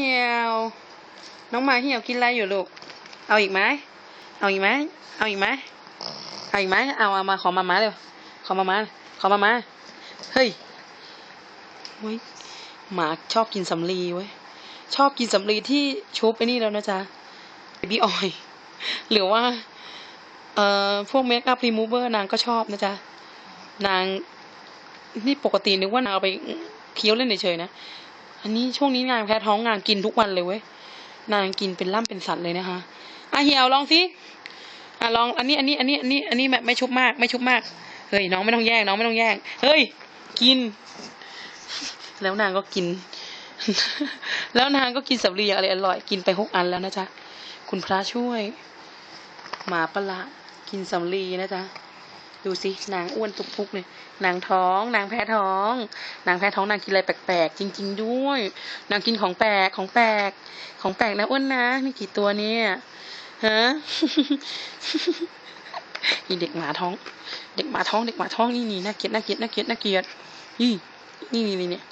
เหี่ยวน้องมาเหี่ยวกินอะไรอยู่ลูก เอาอีกไหมเอาอีกไหมเอาอีกไหมเอาอีกไหมเอาเอามาขอมามาเร็ว ขอมามาขอมามาเฮ้ยเว้ยหมาชอบกินสำลีเว้ย ชอบกินสำลีที่ชุบไอ้นี่แล้วนะจ๊ะเบบี้ออยหรือว่า เอ่อ พวกเมคอัพรีมูเวอร์นางก็ชอบนะจ๊ะ นาง นี่ปกตินึกว่านางเอาไปเคี้ยวเล่นเฉยๆนะ อันนี้ช่วงนี้นางแพ้ท้องนางกินทุกวันเลยเว้ยนางกินเป็นล่ำเป็นสัตว์เลยนะคะอะเหี่ยวลองสิอะลองอันนี้อันนี้อันนี้อันนี้อันนี้แบบไม่ชุบมาก ไม่ชุบมากเฮ้ยน้องไม่ต้องแย่งน้องไม่ต้องแย่งเฮ้ย กิน แล้วนางก็กิน แล้วนางก็กินสำลีอะไรอร่อยกินไปหกอันแล้วนะจ๊ะคุณพระช่วย หมาประหลาดกินสำลีนะจ๊ะ ดูสินางอ้วนตุกพุกเลยนางท้อง นางแพ้ท้อง นางแพ้ท้องนางกินอะไรแปลกๆจริง ๆ ด้วย นางกินของแปลกของแปลกของแปลกนะอ้วนนะมีกี่ตัวเนี่ยฮะอีเด็กหมาท้อง เด็กหมาท้องเด็กหมาท้องนี่นี่น่าเกลียดน่าเกลียดน่าเกลียดน่าเกลียดนี่นี่นี่นี่เนี่ย